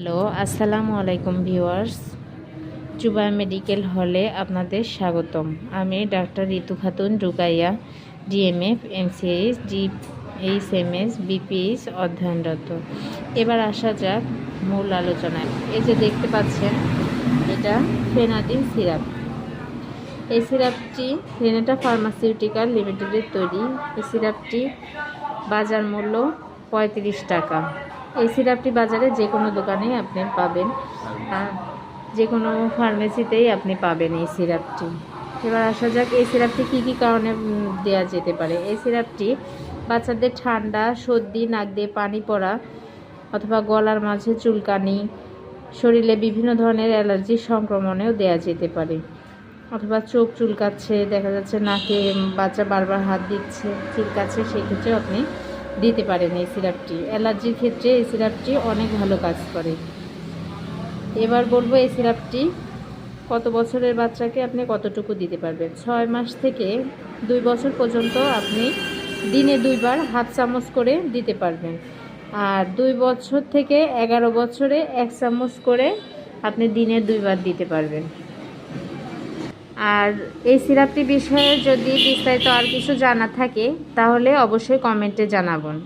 Hello, আসসালামু আলাইকুম viewers. জুবাই medical হলে আপনাদের স্বাগতম। আমি doctor Ritu Khatun Rukaiya, DMF, MCH G H M S BPH অধ্যয়নরত। এবার আসা যাক মূল আলোচনায়। এই যে দেখতে পাচ্ছেন, এটা ফেনাডিন সিরাপ। এই সিরাপটি রেনেটা ফার্মাসিউটিক্যাল লিমিটেডের তৈরি। এই সিরাপটি বাজার মূল্য পঁয়ত্রিশ টাকা। এই সিরাপটি বাজারে যে কোনো দোকানেই আপনি পাবেন। যে কোনো ফার্মেসিতেই আপনি পাবেন এই সিরাপটি। এবার আসা যাক, এই সিরাপটি কী কী কারণে দেওয়া যেতে পারে? এই সিরাপটি বাচ্চাদের ঠান্ডা, সর্দি, নাক দিয়ে পানি পড়া অথবা গলার মাঝে চুলকানি, শরীরে বিভিন্ন ধরনের অ্যালার্জি সংক্রমণেও দেওয়া যেতে পারে। অথবা চোখ চুলকাচ্ছে, দেখা যাচ্ছে নাকে বাচ্চা বারবার হাত দিচ্ছে চুলকাচ্ছে সেক্ষেত্রে আপনি দিতে পারেন এই সিরাপটি। অ্যালার্জির ক্ষেত্রে এই সিরাপটি অনেক ভালো কাজ করে। এবার বলব এই সিরাপটি কত বছরের বাচ্চাকে আপনি কতটুকু দিতে পারবেন? ছয় মাস থেকে দুই বছর পর্যন্ত আপনি দিনে দুইবার হাফ চামচ করে দিতে পারবেন। আর দুই বছর থেকে এগারো বছরে এক চামচ করে আপনি দিনে দুইবার দিতে পারবেন। আর এই সিরাপটি বিষয়ে যদি বিস্তারিত আর কিছু জানা থাকে তাহলে অবশ্যই কমেন্টে জানাবেন।